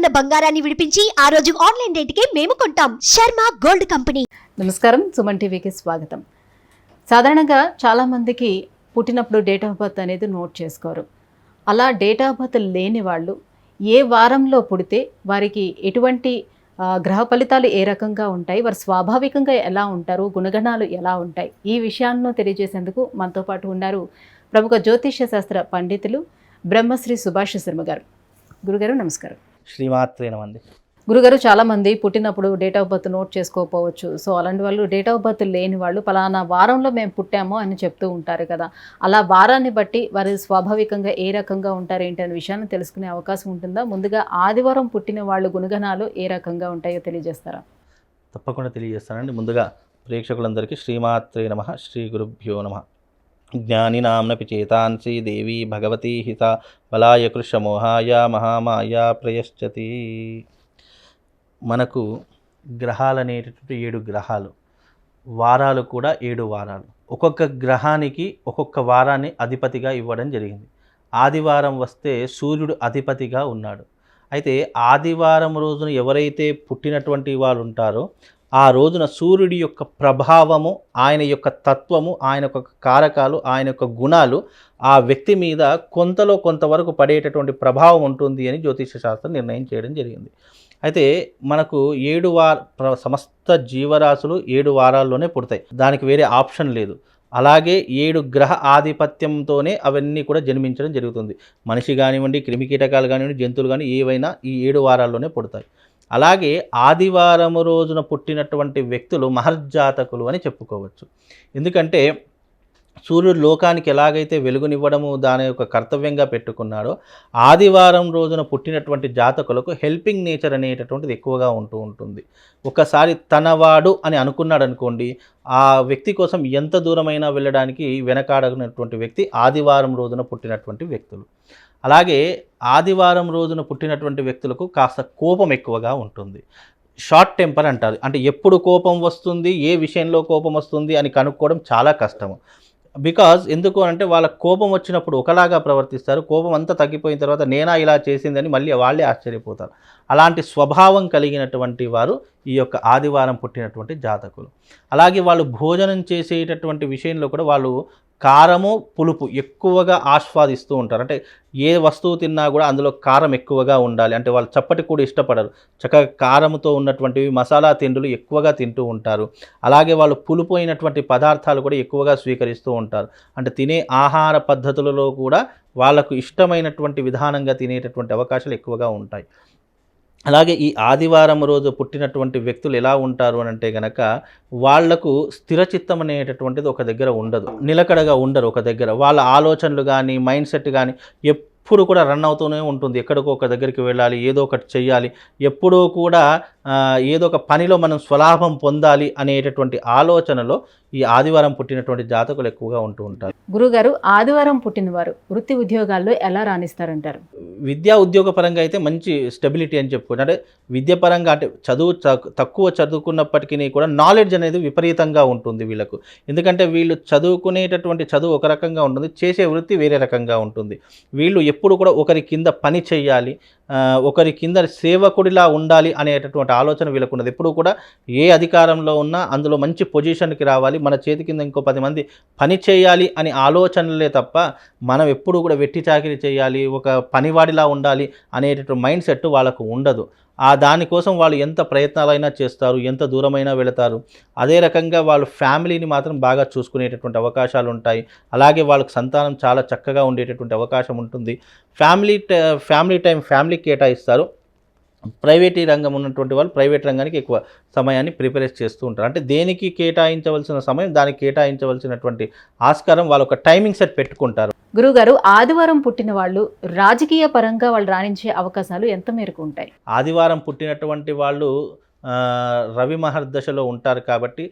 ఉన్న బంగారాన్ని విడిపించి ఆ రోజు ఆన్లైన్ రేటుకే మేము కొంటాం. Sharma gold company. నమస్కారం. సుమన్ టీవీకి స్వాగతం. సాధారణంగా చాలామందికి పుట్టినప్పుడు డేట్ ఆఫ్ బర్త్ అనేది నోట్ చేసుకోరు. అలా డేట్ ఆఫ్ బర్త్ లేని వాళ్ళు ఏ వారంలో పుడితే వారికి ఎటువంటి గ్రహ ఫలితాలు ఏ రకంగా ఉంటాయి వారు స్వాభావికంగా ఎలా ఉంటారు గుణగణాలు ఎలా ఉంటాయి ఈ విషయాలను తెలియజేసేందుకు మనతో పాటు ఉన్నారు ప్రముఖ జ్యోతిష్య శాస్త్ర పండితులు బ్రహ్మశ్రీ సుభాష్ శర్మ గారు. గురుగారు నమస్కారం. శ్రీమాత్రే నమంది గురుగారు చాలా మంది పుట్టినప్పుడు డేట్ ఆఫ్ బర్త్ నోట్ చేసుకోకపోవచ్చు. సో అలాంటి వాళ్ళు డేట్ ఆఫ్ బర్త్ లేని వాళ్ళు పలానా వారంలో మేము పుట్టాము అని చెప్తూ ఉంటారు కదా. అలా వారాన్ని బట్టి వారు స్వాభావికంగా ఏ రకంగా ఉంటారు ఏంటి అనే విషయాన్ని తెలుసుకునే అవకాశం ఉంటుందా? ముందుగా ఆదివారం పుట్టిన వాళ్ళు గుణగణాలు ఏ రకంగా ఉంటాయో తెలియజేస్తారా? తప్పకుండా తెలియజేస్తానండి. ముందుగా ప్రేక్షకులందరికీ శ్రీమాత్రే నమ శ్రీ గురుభ్యో నమ. జ్ఞానినాంనపి చేతాంసి దేవి భగవతి హిత బలాయ కృషమోహాయ మహామాయ ప్రయశ్చతి మనకు గ్రహాలు అనేటటువంటి ఏడు గ్రహాలు వారాలు కూడా ఏడు వారాలు. ఒక్కొక్క గ్రహానికి ఒక్కొక్క వారాన్ని అధిపతిగా ఇవ్వడం జరిగింది. ఆదివారం వస్తే సూర్యుడు అధిపతిగా ఉన్నాడు. అయితే ఆదివారం రోజున ఎవరైతే పుట్టినటువంటి వాళ్ళు ఉంటారో ఆ రోజున సూర్యుడి యొక్క ప్రభావము ఆయన యొక్క తత్వము ఆయన యొక్క కారకాలు ఆయన యొక్క గుణాలు ఆ వ్యక్తి మీద కొంతలో కొంతవరకు పడేటటువంటి ప్రభావం ఉంటుంది అని జ్యోతిష శాస్త్రం నిర్ణయం చేయడం జరిగింది. అయితే మనకు ఏడు వార సమస్త జీవరాశులు ఏడు వారాల్లోనే పుడతాయి. దానికి వేరే ఆప్షన్ లేదు. అలాగే ఏడు గ్రహ ఆధిపత్యంతోనే అవన్నీ కూడా జన్మించడం జరుగుతుంది. మనిషి కానివ్వండి క్రిమికీటకాలు కానివ్వండి జంతువులు కానీ ఏవైనా ఈ ఏడు వారాల్లోనే పుడతాయి. అలాగే ఆదివారము రోజున పుట్టినటువంటి వ్యక్తులు మహర్జాతకులు అని చెప్పుకోవచ్చు. ఎందుకంటే సూర్యుడు లోకానికి ఎలాగైతే వెలుగునివ్వడము దాని యొక్క కర్తవ్యంగా పెట్టుకున్నాడో ఆదివారం రోజున పుట్టినటువంటి జాతకులకు హెల్పింగ్ నేచర్ అనేటటువంటిది ఎక్కువగా ఉంటూ ఉంటుంది. ఒకసారి తనవాడు అని అనుకున్నాడు అనుకోండి ఆ వ్యక్తి కోసం ఎంత దూరమైనా వెళ్ళడానికి వెనకాడనటువంటి వ్యక్తి ఆదివారం రోజున పుట్టినటువంటి వ్యక్తులు. అలాగే ఆదివారం రోజున పుట్టినటువంటి వ్యక్తులకు కాస్త కోపం ఎక్కువగా ఉంటుంది. షార్ట్ టెంపర్ అంటారు. అంటే ఎప్పుడు కోపం వస్తుంది ఏ విషయంలో కోపం వస్తుంది అని కనుక్కోవడం చాలా కష్టము. బికాజ్ ఎందుకు అంటే వాళ్ళ కోపం వచ్చినప్పుడు ఒకలాగా ప్రవర్తిస్తారు. కోపం అంతా తగ్గిపోయిన తర్వాత నేనా ఇలా చేసిందని మళ్ళీ వాళ్ళే ఆశ్చర్యపోతారు. అలాంటి స్వభావం కలిగినటువంటి వారు ఈ యొక్క ఆదివారం పుట్టినటువంటి జాతకులు. అలాగే వాళ్ళు భోజనం చేసేటటువంటి విషయంలో కూడా వాళ్ళు కారము పులుపు ఎక్కువగా ఆస్వాదిస్తూ ఉంటారు. అంటే ఏ వస్తువు తిన్నా కూడా అందులో కారం ఎక్కువగా ఉండాలి. అంటే వాళ్ళు చప్పటి కూడా ఇష్టపడరు. చక్కగా కారంతో ఉన్నటువంటివి మసాలా తిండులు ఎక్కువగా తింటూ ఉంటారు. అలాగే వాళ్ళు పులుపు అయినటువంటి పదార్థాలు కూడా ఎక్కువగా స్వీకరిస్తూ ఉంటారు. అంటే తినే ఆహార పద్ధతులలో కూడా వాళ్ళకు ఇష్టమైనటువంటి విధానంగా తినేటటువంటి అవకాశాలు ఎక్కువగా ఉంటాయి. అలాగే ఈ ఆదివారం రోజు పుట్టినటువంటి వ్యక్తులు ఎలా ఉంటారు అని అంటే గనక వాళ్ళకు స్థిరచిత్తం అనేటటువంటిది ఒక దగ్గర ఉండదు. నిలకడగా ఉండరు ఒక దగ్గర. వాళ్ళ ఆలోచనలు కానీ మైండ్ సెట్ కానీ ఎప్పుడు కూడా రన్ అవుతూనే ఉంటుంది. ఎక్కడికో ఒక దగ్గరికి వెళ్ళాలి ఏదో ఒకటి చేయాలి ఎప్పుడూ కూడా ఏదో ఒక పనిలో మనం స్వలాభం పొందాలి అనేటటువంటి ఆలోచనలో ఈ ఆదివారం పుట్టినటువంటి జాతకులు ఎక్కువగా ఉంటూ ఉంటారు. గురుగారు ఆదివారం పుట్టినవారు వృత్తి ఉద్యోగాల్లో ఎలా రాణిస్తారంటారు? విద్యా ఉద్యోగ పరంగా అయితే మంచి స్టెబిలిటీ అని చెప్పుకోవచ్చు. అంటే విద్య పరంగా అంటే చదువు తక్- తక్కువ చదువుకున్నప్పటికీ కూడా నాలెడ్జ్ అనేది విపరీతంగా ఉంటుంది వీళ్ళకు. ఎందుకంటే వీళ్ళు చదువుకునేటటువంటి చదువు ఒక రకంగా ఉంటుంది చేసే వృత్తి వేరే రకంగా ఉంటుంది. వీళ్ళు ఎప్పుడు కూడా ఒకరి కింద పని చేయాలి ఒకరి కింద సేవకుడిలా ఉండాలి అనేటటువంటి ఆలోచన వీళ్ళకు ఉన్నది ఎప్పుడు కూడా ఏ అధికారంలో ఉన్నా అందులో మంచి పొజిషన్కి రావాలి. మన చేతి కింద ఇంకో పది మంది పని చేయాలి అని ఆలోచనలే తప్ప మనం ఎప్పుడు కూడా వెట్టి చాకిరి చేయాలి ఒక పనివాడిలా ఉండాలి అనేటటువంటి మైండ్ సెట్ వాళ్ళకు ఉండదు. ఆ దానికోసం వాళ్ళు ఎంత ప్రయత్నాలైనా చేస్తారు ఎంత దూరమైనా వెళతారు. అదే రకంగా వాళ్ళు ఫ్యామిలీని మాత్రం బాగా చూసుకునేటటువంటి అవకాశాలు ఉంటాయి. అలాగే వాళ్ళకి సంతానం చాలా చక్కగా ఉండేటటువంటి అవకాశం ఉంటుంది. ఫ్యామిలీ ఫ్యామిలీ టైం ఫ్యామిలీకి కేటాయిస్తారు. ప్రైవేట్ రంగం ఉన్నటువంటి వాళ్ళు ప్రైవేట్ రంగానికి ఎక్కువ సమయాన్ని ప్రిపేర్ చేస్తూ ఉంటారు. అంటే దేనికి కేటాయించవలసిన సమయం దానికి కేటాయించవలసినటువంటి ఆస్కారం వాళ్ళు ఒక టైమింగ్ సెట్ పెట్టుకుంటారు. గురుగారు ఆదివారం పుట్టిన వాళ్ళు రాజకీయ పరంగా వాళ్ళు రాణించే అవకాశాలు ఎంత మేరకు ఉంటాయి? ఆదివారం పుట్టినటువంటి వాళ్ళు రవి మహర్దశలో ఉంటారు కాబట్టి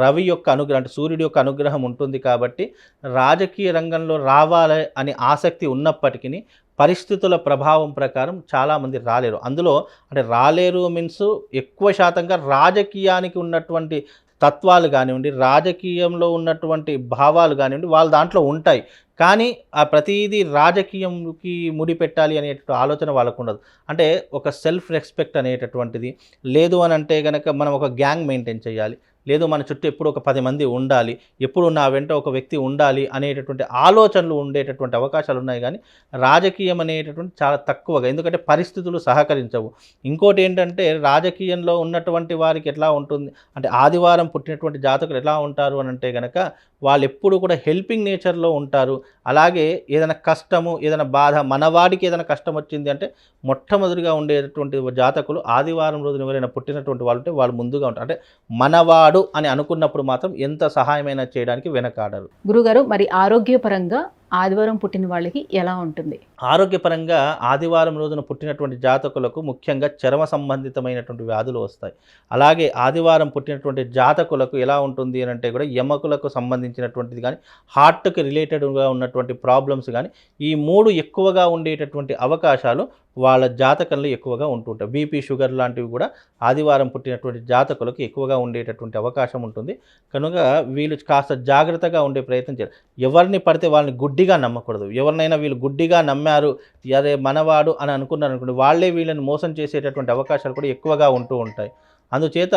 రవి యొక్క అనుగ్రహం అంటే సూర్యుడి యొక్క అనుగ్రహం ఉంటుంది కాబట్టి రాజకీయ రంగంలో రావాలి అనే ఆసక్తి ఉన్నప్పటికీ పరిస్థితుల ప్రభావం ప్రకారం చాలామంది రాలేరు. అందులో అంటే రాలేరు మీన్స్ ఎక్కువ శాతంగా రాజకీయానికి ఉన్నటువంటి తత్వాలు కానివ్వండి రాజకీయంలో ఉన్నటువంటి భావాలు కానివ్వండి వాళ్ళ దాంట్లో ఉంటాయి. కానీ ఆ ప్రతిదీ రాజకీయంకి ముడిపెట్టాలి అనేటువంటి ఆలోచన వాళ్ళకు ఉండదు అంటే ఒక సెల్ఫ్ రెస్పెక్ట్ అనేటటువంటిది. లేదు అని అంటే కనుక మనం ఒక గ్యాంగ్ మెయింటైన్ చేయాలి. లేదు మన చుట్టూ ఎప్పుడు ఒక పది మంది ఉండాలి. ఎప్పుడు నా వెంట ఒక వ్యక్తి ఉండాలి అనేటటువంటి ఆలోచనలు ఉండేటటువంటి అవకాశాలు ఉన్నాయి కానీ రాజకీయం అనేటటువంటి చాలా తక్కువగా ఎందుకంటే పరిస్థితులు సహకరించవు. ఇంకోటి ఏంటంటే రాజకీయంలో ఉన్నటువంటి వారికి ఎట్లా ఉంటుంది? అంటే ఆదివారం పుట్టినటువంటి జాతకులు ఎలా ఉంటారు అని అంటే కనుక వాళ్ళు ఎప్పుడు కూడా హెల్పింగ్ నేచర్లో ఉంటారు. అలాగే ఏదైనా కష్టము ఏదైనా బాధ మనవాడికి ఏదైనా కష్టం వచ్చింది అంటే మొట్టమొదటిగా ఉండేటటువంటి జాతకులు ఆదివారం రోజున ఎవరైనా పుట్టినటువంటి వాళ్ళు ఉంటే వాళ్ళు ముందుగా ఉంటారు. అంటే మనవాడు అని అనుకున్నప్పుడు మాత్రం ఎంత సహాయమైనా చేయడానికి వెనకాడరు. గురుగారు మరి ఆరోగ్యపరంగా ఆదివారం పుట్టిన వాళ్ళకి ఎలా ఉంటుంది? ఆరోగ్యపరంగా ఆదివారం రోజున పుట్టినటువంటి జాతకులకు ముఖ్యంగా చర్మ సంబంధితమైనటువంటి వ్యాధులు వస్తాయి. అలాగే ఆదివారం పుట్టినటువంటి జాతకులకు ఎలా ఉంటుంది అని అంటే కూడా ఎమకులకు సంబంధించినటువంటిది కానీ హార్ట్కి రిలేటెడ్గా ఉన్నటువంటి ప్రాబ్లమ్స్ కానీ ఈ మూడు ఎక్కువగా ఉండేటటువంటి అవకాశాలు వాళ్ళ జాతకంలో ఎక్కువగా ఉంటుంటాయి బీపీ షుగర్ లాంటివి కూడా ఆదివారం పుట్టినటువంటి జాతకులకు ఎక్కువగా ఉండేటటువంటి అవకాశం ఉంటుంది. కనుక వీళ్ళు కాస్త జాగ్రత్తగా ఉండే ప్రయత్నం చేయాలి. ఎవరిని పడితే వాళ్ళని గుడ్డిగా నమ్మకూడదు. ఎవరినైనా వీళ్ళు గుడ్డిగా నమ్మారు అదే మనవాడు అని అనుకున్నారు అనుకోండి వాళ్ళే వీళ్ళని మోసం చేసేటటువంటి అవకాశాలు కూడా ఎక్కువగా ఉంటూ ఉంటాయి. అందుచేత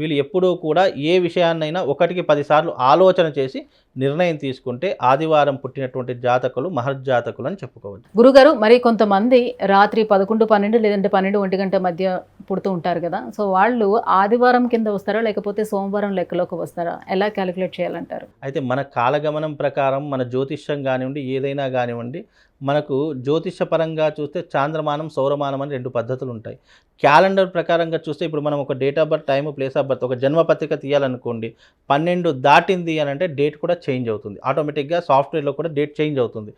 వీళ్ళు ఎప్పుడూ కూడా ఏ విషయాన్నైనా ఒకటికి పదిసార్లు ఆలోచన చేసి నిర్ణయం తీసుకుంటే ఆదివారం పుట్టినటువంటి జాతకులు మహర్జాతకులు అని చెప్పుకోవచ్చు. గురుగారు మరి కొంతమంది రాత్రి పదకొండు పన్నెండు లేదంటే పన్నెండు ఒంటి గంట మధ్య పుడుతూ ఉంటారు కదా. సో వాళ్ళు ఆదివారం కింద వస్తారా లేకపోతే సోమవారం లెక్కలోకి వస్తారా? ఎలా క్యాలిక్యులేట్ చేయాలంటారు? అయితే మన కాలగమనం ప్రకారం మన జ్యోతిష్యం కానివ్వండి ఏదైనా కానివ్వండి మనకు జ్యోతిష పరంగా చూస్తే చాంద్రమానం సౌరమానం అని రెండు పద్ధతులు ఉంటాయి. క్యాలెండర్ ప్రకారంగా చూస్తే ఇప్పుడు మనం ఒక date of birth time place of birth ఒక జన్మ పత్రిక తీయాలనుకోండి పన్నెండు దాటింది అని అంటే డేట్ కూడా చేంజ్ అవుతుంది. ఆటోమేటిక్గా సాఫ్ట్వేర్లో కూడా డేట్ చేంజ్ అవుతుంది.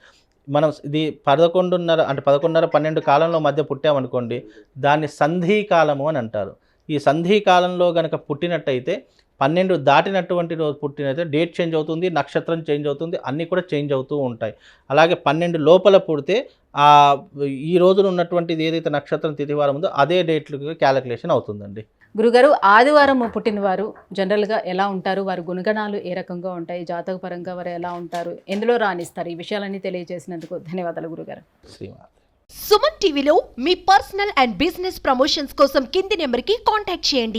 మనం ఇది పదకొండున్నర అంటే పదకొండున్నర పన్నెండు కాలంలో మధ్య పుట్టామనుకోండి దాన్ని సంధి కాలము అని అంటారు. ఈ సంధి కాలంలో కనుక పుట్టినట్టయితే పన్నెండు దాటినటువంటి రోజు పుట్టినైతే డేట్ చేంజ్ అవుతుంది నక్షత్రం చేంజ్ అవుతుంది అన్నీ కూడా చేంజ్ అవుతూ ఉంటాయి. అలాగే పన్నెండు లోపల పుడితే ఆ ఈ రోజున ఉన్నటువంటిది ఏదైతే నక్షత్రం తిథివారం ఉందో అదే డేట్లకు క్యాలిక్యులేషన్ అవుతుందండి. గురుగారు ఆదివారం పుట్టిన వారు జనరల్గా ఎలా ఉంటారు? వారి గుణగణాలు ఏ రకంగా ఉంటాయి? జాతక పరంగా వారు ఎలా ఉంటారు? ఎందులో రాణిస్తారు? ఈ విషయాలన్నీ తెలియజేసినందుకు ధన్యవాదాలు గురుగారు. శ్రీమాన్ సుమన్ టీవీలో మీ పర్సనల్ అండ్ బిజినెస్ ప్రమోషన్స్ కోసం కింది నెంబర్కి కాంటాక్ట్ చేయండి.